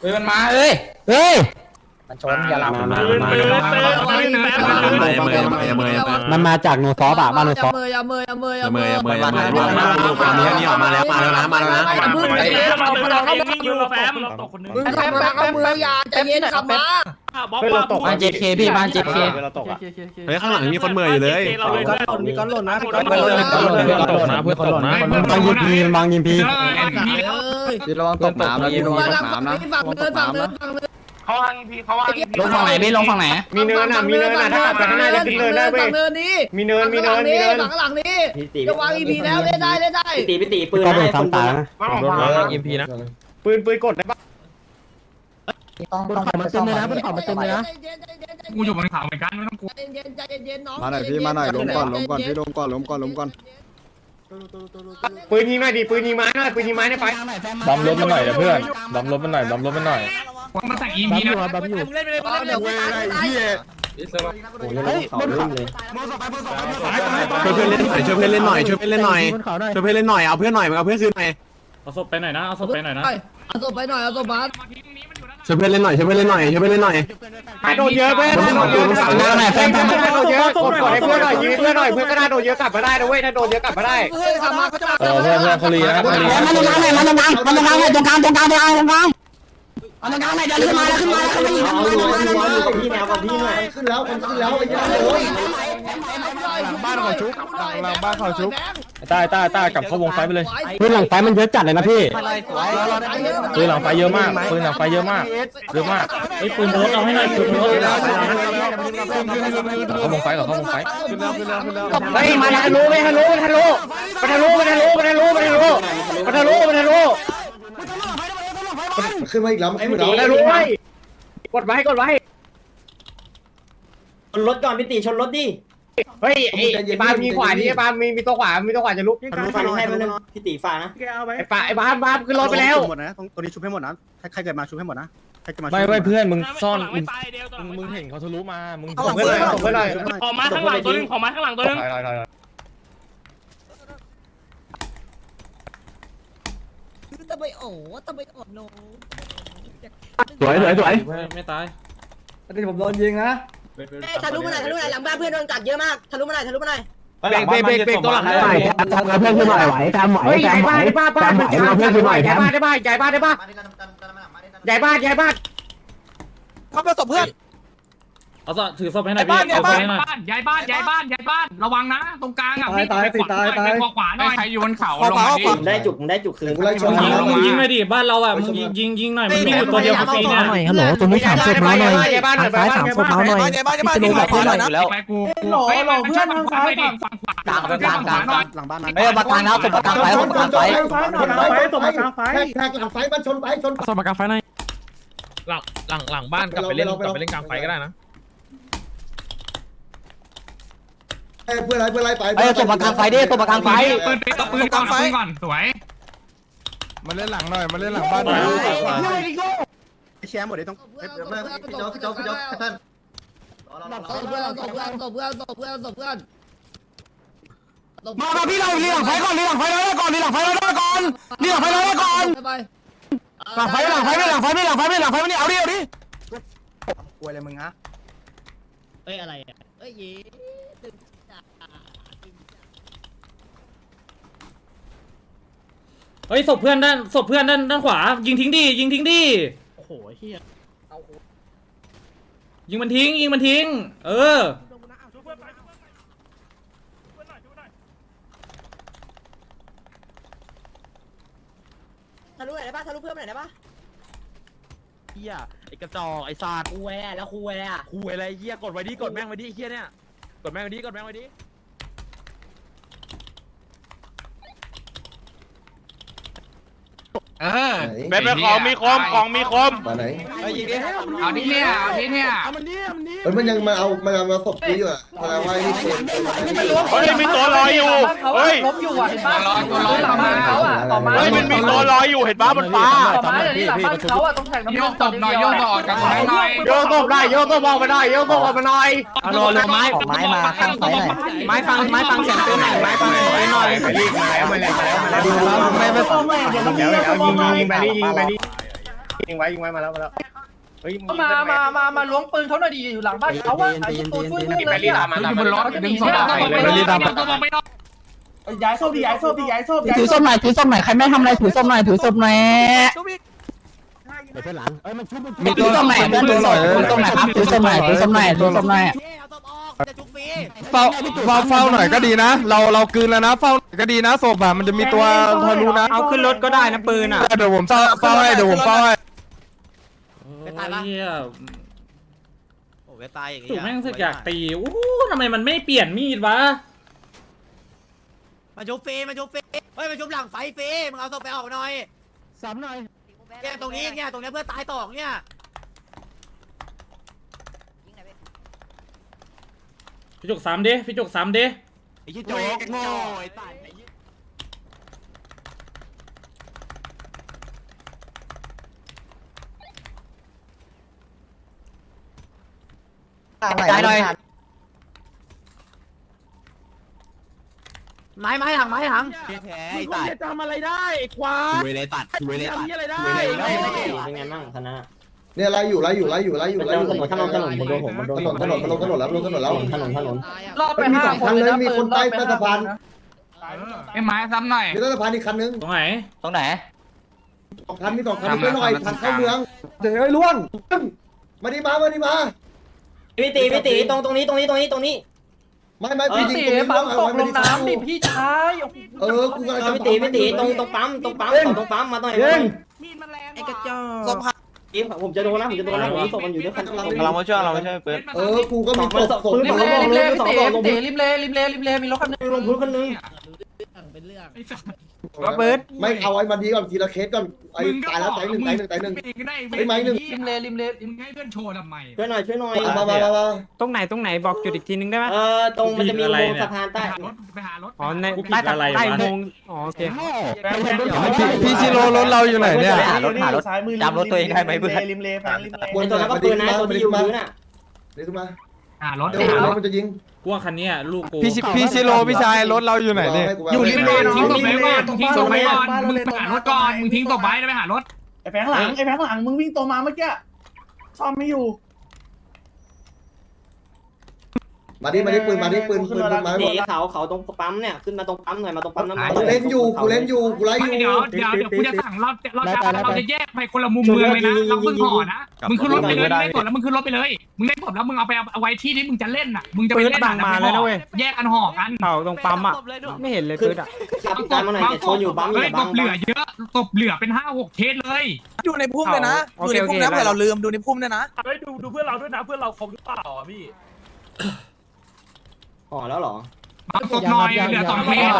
เฮ้ยมันมาเอ้ยเฮ้ย มันชนอย่าหลับมามามามันมาจากโนซอฟอะบ้านโนซอฟ เมย์อย่าเมย์อย่าเมย์อย่าเมเมย์ย์เมย์เมย์มามามานี้นี่ออกมาแล้วมาแล้วนะมาแล้วนะมึงอยู่แฟมเราตกคนนึงมึงขับมาเข้าเมืองอย่าใจเย็นขับมาบล็อกเราตกบ้านเจ็ดเคพี่บ้านเจ็ดเคเราตกอะเฮ้ยข้างหลังมีคนเมย์อยู่เลยเราเลยมีก้อนหล่นนะก้อนหล่นตกนะเพื่อนตกนะมันบางยิงพีมันบางยิงพียืนระวังตกน้ำนะยืนระวังตกน้ำนะฝั่ง เนินฝั่งเนินฝั่งเนินเขาวางพีเขาวางลงฝั่งไหนพี่ลงฝั่งไหนมีเนินอะมีเนินอะถ้าขับไปข้างหน้าจะขึ้นเนินได้เว้ยฝั่งเนินนี้มีเนินมีเนินมีเนินฝั่งหลังนี้จะวางอีพีแล้วเล่นได้เล่นได้ตีไปตีปืนก็โดนซ้ำตายนะยิมพีนะปืนปืนกดได้ปะบนเขามันเต็มเลยนะบนเขามันเต็มเลยนะกูอยู่บนเขาเหมือนกันไม่ต้องกลัวใจเย็นใจเย็นน้องมาหน่อยพี่มาหน่อยล้มก่อนล้มก่อนพี่ล้มก่อนล้มก่อนล้มก่อนปืนยิงหน่อยดิปืนยิงไม้หน่อยปืนยิงไม้ในไฟบัมรถมันหน่อยนะเพื่อนบัมรถมันหน่อยบัมรถมันหน่อย มันใส่อีบัพีมอนะยู่บัมอยู่เดี๋ยวกูตายตายเฮ้ยบนเขาเลยช่วยเพื่อนเล่นหน่อยช่วยเพื่อนเล่นหน่อยช่วยเพื่อนเล่นหน่อยบนเขาหน่อยช่วยเพื่อนเล่นหน่อยเอาเพื่อนหน่อยเอาเพื่อนคืนหน่อยเอาศพไปหน่อยนะเอาศพไปหน่อยนะเอาศพไปหน่อยเอาศพมาช่วยเพื่อนเล่นหน่อยช่วยเพื่อนเล่นหน่อยช่วยเพื่อนเล่นหน่อยโดนเยอะเพื่อนโดนเยอะโดนเยอะแฟนแฟนโดนเยอะกดกดให้เพื่อนหน่อยยิงเพื่อนหน่อยเพื่อนก็น่าโดนเยอะกลับมาได้นะเว้ยถ้าโดนเยอะกลับมาได้เพื่อนกลับมาเขาจะเออเพื่อนเพื่อนเขาลีนะเขาลีมันตรงกลางหน่อยมันตรงกลางมันตรงกลางหน่อยตรงกลางตรงกลางตรงกลางตรงกลาง มันตรงกลางหน่อยเดินขึ้นมาแล้วขึ้นมาแล้วขึ้นมายิงเอาอยู่อยู่อยู่พี่แนวกับพี่หน่อยขึ้นแล้วมันขึ้นแล้วไอ้ยัยเลยบ้านเขาชุบหลังบ้านเขาชุบต้าต้าต้ากลับเข้าวงไฟไปเลยปืนหลังไฟมันเยอะจัดเลยนะพี่ปืนหลังไฟเยอะมากปืนหลังไฟเยอะมากเยอะมากไอ้ปืนรถเอาให้หน่อยปืนรถเข้าวงไฟก่อนเข้าวงไฟเฮ้ยมาทะลุไม่ทะลุทะลุมาทะลุมาทะลุมาทะลุมาทะลุมาทะลุมาทะลุ ขึ้นมาอีกแล้วขึ้นมาอีกมาแล้วทะลุไว้กดไว้กดไว้ชนรถก่อนพี่ตีชนรถดิเฮ้ยไอ้ปามีขวานี่ปามีมีตัวขวา มีตัวขวาจะลุกทะลุฟันให้มันนึงพี่ตีฟ้านะไอ้ปาไอ้ปาปาขึ้นรถไปแล้วหมดนะตรงนี้ชุบให้หมดนะใครเกิดมาชุบให้หมดนะใครเกิดมาไม่ไม่เพื่อนมึงซ่อนไม่มึงตายเดียวมึงมึงเห็นเขาทะลุมามึงเอาเพื่อนเอาเพื่อนหน่อยขอมาข้างหลังตัวนึงขอมาข้างหลังตัวนึง ทำไมโอ้ทำไมโอ้โนสวยสวยสวยไม่ตายผมโดนยิงนะทะลุมาหน่อยทะลุมาหน่อยหลังบ้านเพื่อนโดนกัดเยอะมากทะลุมาหน่อยทะลุมาหน่อยเบรกเบรกเบรกเบรกตัวหลังหน่อยทำเพื่อนขึ้นหน่อยไหวทำไหวเฮ้ยทำไหวย้ายบ้านบ้านทำไหวเอาเพื่อนขึ้นหน่อยย้ายทำบ้านได้บ้านย้ายบ้านได้บ้านย้ายบ้านย้ายบ้านเขาประสบเพื่อน เอาศพถือศพให้หน่อยพี่เอาศพให้หน่อยย้ายบ้านย้ายบ้านย้ายบ้านระวังนะตรงกลางอะพี่ไปขวาไปขวาหน่อยใครอยู่บนเขาลงมาดิได้จุกได้จุกคืนกูไล่ชนยิงมึงยิงหน่อยดิบ้านเราอะมึงยิงยิงยิงหน่อยมันมีอยู่ตัวเดียวฟรีเนี่ยฮัลโหลตรงนี้สามศพมาหน่อยย้ายบ้านหน่อยซ้ายสามศพมาหน่อยบ้านบ้านนี่หลังบ้านนะไปกูกูเฮ้ยเพื่อนฝั่งขวาไปดิฝั่งขวากลางกลางกลางหลังบ้านนั้นเฮ้ยประกันนะศพประกันไฟศพประกันไฟตบมากลางไฟแท็กหลังไฟมันชนไปชนศพประกันไฟหน่อยหลังหลังหลังบ้านกลับไปเล่นกลับไปเล่นกลางไฟก็ได้นะ เพื่ออะไรเพื่ออะไรไปเฮ้ยศพประกันไฟดิศพประกันไฟปืนปืนปืนก่อนปืนก่อนสวยมาเล่นหลังหน่อยมาเล่นหลังบ้านหน่อยแชร์หมดเลยต้องเพื่อนเพื่อนพี่โจ๊กพี่โจ๊กพี่โจ๊กท่านตบเพื่อนตบเพื่อนตบเพื่อนตบเพื่อนตบเพื่อนมามาพี่เราลีหลังไฟก่อนลีหลังไฟเราได้ก่อนลีหลังไฟเราได้ก่อนลีหลังไฟเราได้ก่อนไปหลังไฟหลังไฟไม่หลังไฟไม่หลังไฟไม่หลังไฟไม่เอาดิเอาดิกลัวอะไรมึงฮะเอ้ยอะไรอะเอ้ยยี เฮ้ยศพเพื่อนด้านศพเพื่อนด้านด้านขวา ยิงทิ้งดิยิงทิ้งดิโอ้โหเฮียยิงมันทิ้ง ยิงมันทิ้ง เออทะลุหน่อยได้ปะทะลุเพิ่มหน่อยได้ปะเฮียไอ้กระจอกไอ้ซาดคูแวร์แล้วคูแวร์คุยอะไรเฮียกดไว้ดิกดแม่งไว้ดิเฮียเนี่ยกดแม่งไว้ดิกดแม่งไว้ดิ เออเบ็ดเป็นของมีคมของมีคมมาไหนเฮ้ยยิงดิเอาที่เนี่ยเอาที่เนี่ยเฮ้ยมันยังมาเอามันเอามาศพกูอยู่อะมาไว้ที่เกมเฮ้ยมีตัวลอยอยู่เฮ้ยล้มอยู่อะตัวร้อนตัวร้อนหลังบ้านเขาอะ เฮ้ยมันมีตัวลอยอยู่เห็นบ้าบนฟ้าพี่พี่ประชุมโยกตบหน่อยโยกตบออกจากตรงนั้นหน่อยโยกตบได้โยกตบออกมาหน่อยโยกตบออกมาหน่อยเอาโลโลไม้ไม้มาข้างไฟหน่อยไม้ฟังไม้ฟังเสียงปืนหน่อยไม้ฟังไฟหน่อยไปรีบมาแล้วมาแล้วมาแล้วมาแล้วไม่ไม่ยิงแล้วยิงยิงไปรียิงไปรียิงไว้ยิงไว้มาแล้วมาแล้วเฮ้ยมา มา มา มาล้วงปืนเขาหน่อยดีอยู่หลังบ้านเขาอะไอ้ตัวช่วยเพื่อนเลยเนี่ยอยู่บนรถดึงโซดาไปเลยตัวมองไม่นอก ย้ายโซ่ดิย้ายโซ่ดิย้ายโซ่ย้ายถือส้มหน่อยถือส้มหน่อยใครไม่ทำอะไรถือส้มหน่อยถือส้มหน่อยเพื่อนหลังเอ้ยมันชุบมีถือส้มหน่อยเพื่อนถือส้มถือส้มหน่อยครับถือส้มหน่อยถือส้มหน่อยถือส้มหน่อยเฝ้าเฝ้าเฝ้าหน่อยก็ดีนะ เราเรากืนแล้วนะเฝ้าก็ดีนะศพอะมันจะมีตัวทะลุนะเอาขึ้นรถก็ได้นะปืนอะเดี๋ยวผมเฝ้าเฝ้าให้เดี๋ยวผมเฝ้าให้เฮียโอ้ยตายอย่างถูกแม่งสึกอยากตีอู้ทำไมมันไม่เปลี่ยนมีดวะ มาชุบฟรีมาชุบฟรีเฮ้ยมาชุบหลังไฟฟรีมึงเอาศพไปออกหน่อยสามหน่อยเนี่ยตรงนี้เนี่ยตรงเนี้ยเพื่อนตายต่อเนี่ยพี่จุกสามดิพี่จุกสามดิไอ้ยี่โจ๊กโง่ไอ้ตายย้ายหน่อย ไม้ไม้ถังไม้ถังแพ้ไอ้ตายจะทำอะไรได้ควาคุยเลยตัดคุยเลยตัดทำอะไรได้เป็นไงบ้างคณะเนี่ยไล่อยู่ไล่อยู่ไล่อยู่ไล่อยู่ไล่อยู่ถนนถนนถนนมันโดนผมมันโดนถนนถนนมันลงถนนแล้วลงถนนแล้วถนนถนนรอบไปห้าคนเลยนะมีคนใต้ใต้สะพานไอ้ไม้ซ้ำหน่อยมีใต้สะพานอีกคันนึงตรงไหนตรงไหนสองคันมีสองคันไปหน่อยทางเข้าเมืองเดี๋ยวไอ้ล่วงมาดิมามาดิมาพี่ตีพี่ตีตรงตรงนี้ตรงนี้ตรงนี้ตรงนี้ ไม่ไม่พี่ยิงตีตรงนี้ปั๊มตกลไม่งได้น้ำดิพี่ชายเออกูกำลังจะพี่ตีพี่ตีตรงตรงปั๊มตรงปั๊มตรงปั๊มมาหน่อยมีดมันแรงไอ้กระจอกทีมผมจะโดนนะผมจะโดนนะผมศพมันอยู่ด้วยกันเรามาช่วยเรามาช่วยเปิดเออกูก็มีศพศพริมเลริมเลพี่เต๋พี่เต๋ริมเลริมเลริมเลมีรถคันนึงลงพื้นคนนึงว่าเบิ ร์ดไม่เอาไอ้มันดีก่อนทีละเคสก่อนไอ้ตายแล้วตายหนึ่งตายหนึ่งตายหนึ่ง ริมเลริมเลมึงให้เพื่อนโชว์ทำไมช่วยหน่อยช่วยหน่อยมามามามาตรงไหนตรงไหนบอกจุดอีกทีนึงได้ไหมเออตรงมันจะมีอุโมงค์สะพานไปใต้ หารถไปหารถอ๋อในใต้อะไรวะอ๋อโอเคพี่ชิโร่รถเราอยู่ไหนเนี่ย หารถหารถซ้ายมือจำรถตัวเองได้ไหมเพื่อนริมเลแฟนริมเลบนไอตัวนั้นก็ปืนนะตัวที่อยู่พื้นอะเดี๋ยวขึ้นมา หารถเดี๋ยวหารรถถมันจะยิงกูว่าคันเนี้ยลูกกูพี่ชิพี่ชิโร่พี่ชายรถเราอยู่ไหนเนี่ยอยู่ริมเลทิ้งศพไว้ก่อนทิ้งศพไว้ก่อนมึงไปหารถก่อนมึงทิ้งศพไว้แล้วไปหารถไอ้แฟงหลังไอ้แฟงหลังมึงวิ่งตัวมาเมื่อกี้ซ่อมไม่อยู่ มาดิมาดิปืนมาดิปืนปืนปืนมาให้หหมนีดเขาเขาตรงปั๊มเนี่ยขึ้นมาตรงปั๊มหน่อยมาตรงปั๊มน้ำมันกูเล่นอยู่กูเล่นอยู่กูไล่อไม่ยู่เดี๋ยวเดี๋ยวเดี๋ยวกูจะสั่งเราเราจะเราจะแยกไปคนละมุมเมืองเลยนะเราเพิ่งห่อนะมึงขึ้นรถไปเลยมึงเล่นสดแล้วมึงขึ้นรถไปเลยมึงเล่นสดแล้วมึงเอาไปเอาไว้ที่ที่มึงจะเล่นอะมึงจะไปเล่นแยกกันห่อกันเผาตรงปั๊มอะไม่เห็นเลยขึ้คืนออะขับตามมาหน่อยเนี่ยชนอยู่ปั๊มอเฮ้ยยู่ตปั๊มบเหลือเยอะตบเหลือเป็นห้าหกเคสเลยอยู่ในพุ่มเลยนะอยู่ในพุ่มนะเผื่อเราลืมดูในพุ่มด้วยนะ เฮ้ยดูดูเพื่อนเราด้วยนะเพื่อนเราครบหรือเปล่าอะพี่ ห่อแล้วหรอ มาตบหน่อยเหลือสองเคส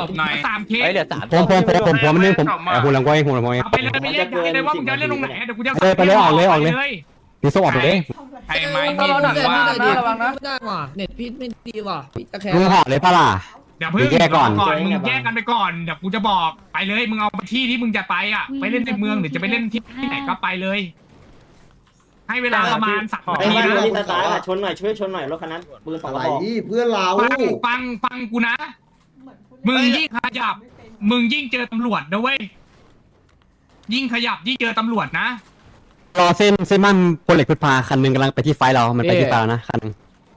ตบหน่อยสามเคสเหลือสามผมผมผมผมผมนึงผมหุ่นหลังไว้หุ่นหลังไว้เอาไปเลยไปแยกย้ายเลยว่ามึงจะเล่นตรงไหนเดี๋ยวกูจะมีสวัสดิ์เลยใครไม้มีระวังถือว่านะระวังนะไม่ได้ว่ะเน็ตพี่ไม่ดีว่ะพี่ตะแคงมึงห่อเลยปะล่ะเดี๋ยวเพิ่งแยกก่อนก่อนมึงแยกกันไปก่อนเดี๋ยวกูจะบอกไปเลยมึงเอาไปที่ที่มึงจะไปอะไปเล่นในเมืองหรือจะไปเล่นที่ไหนก็ไปเลย ให้เวลาประมาณสามไอ้นาทีบ้านนะที่ตาตายชนหน่อยช่วยชนหน่อยรถคันนั้นปืนสองอะกไรระบอกเพื่อนเราฟังฟังฟังกูนะ มึงยิ่งขยับ มึงยิ่งเจอตำรวจนะเว้ย ยิ่งขยับยิ่งเจอตำรวจนะ รอเส้นเส้นมันโปรเล็กพุทธาคันนึงกำลังไปที่ไฟเรา มันไปที่ไฟเรานะคันนึง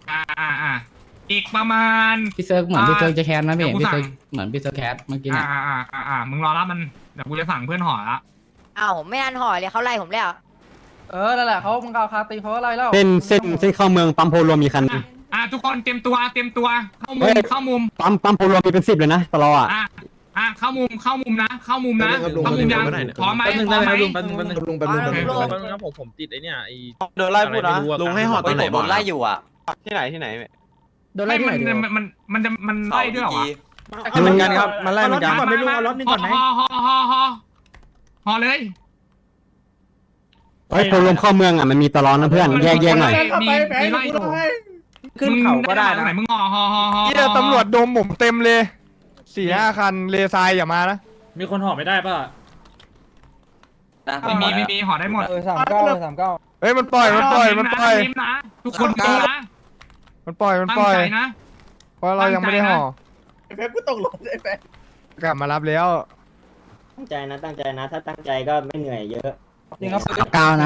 อ่าอ่าอ่าอีกประมาณ พี่เซิร์ฟเหมือนพี่เซิร์ฟจะแคสนะพี่เดี๋ยวกูพี่สั่เซิงร์ฟเหมือนพี่เซิร์ฟแคสเมื่อกี้อ่าเนี่ยอ่าอ่าอ่ามึงรอรับมันเดี๋ยวกูจะสั่งเพื่อนห่อละอ้าวไม่อันห่อเลยเขาไล่ผมแล้ว เออ นั่นแหละเขามึงเอาคาตีเขาอะไรแล้วเส้นเส้นเส้นเข้าเมืองปั๊มโพรวมมีคันอะอ่าทุกคนเตรียมตัวเตรียมตัวเข้ามุมเข้ามุมปั๊มปั๊มโพรวมมีเป็นสิบเลยนะตลอดอะอะอะเข้ามุมเข้ามุมนะเข้ามุมนะเข้ามุมยังพร้อมไหมพร้อมไหมลุงแป๊บนึงแป๊บนึงนะผมผมติดไอ้เนี่ยไอ้โดนไล่พูดนะลุงให้ห่อตอนไหนโดนไล่อยู่อะที่ไหนที่ไหนโดนไล่ไม่ที่ไหนมันดีวะมันมันจะมันไล่ด้วยเหรอวะเหมือนกันครับมันไล่เหมือนกันห่อห่อห่อห่อห่อห่อเลย เฮ้ยโพรวมเข้าเมืองอะมันมีตลอดนะเพื่อนแยกแยกหน่อย มีมีไล่อยู่ขึ้นเขาก็ได้นะ ไหนมึงห่อห่อห่อห่อเหียตำรวจดมผมเต็มเลยสี่ห้าคันเลทรายอย่ามานะ มีคนห่อไม่ได้ป่ะ ไม่มีไม่มีห่อได้หมดเออสามเก้าสามเก้าเฮ้ยมันปล่อยมันปล่อยมันปล่อยเนะทุกคนดูนะมันปล่อยมันตั้งปล่อยใจนะ เพราะเรายังไม่ได้ห่อไอ้แฟงกูตกรถไอ้แฟงกลับมารับแล้ว ตั้งใจนะตั้งใจนะ ถ้าตั้งใจก็ไม่เหนื่อยเยอะ ยิงครับเก้านะ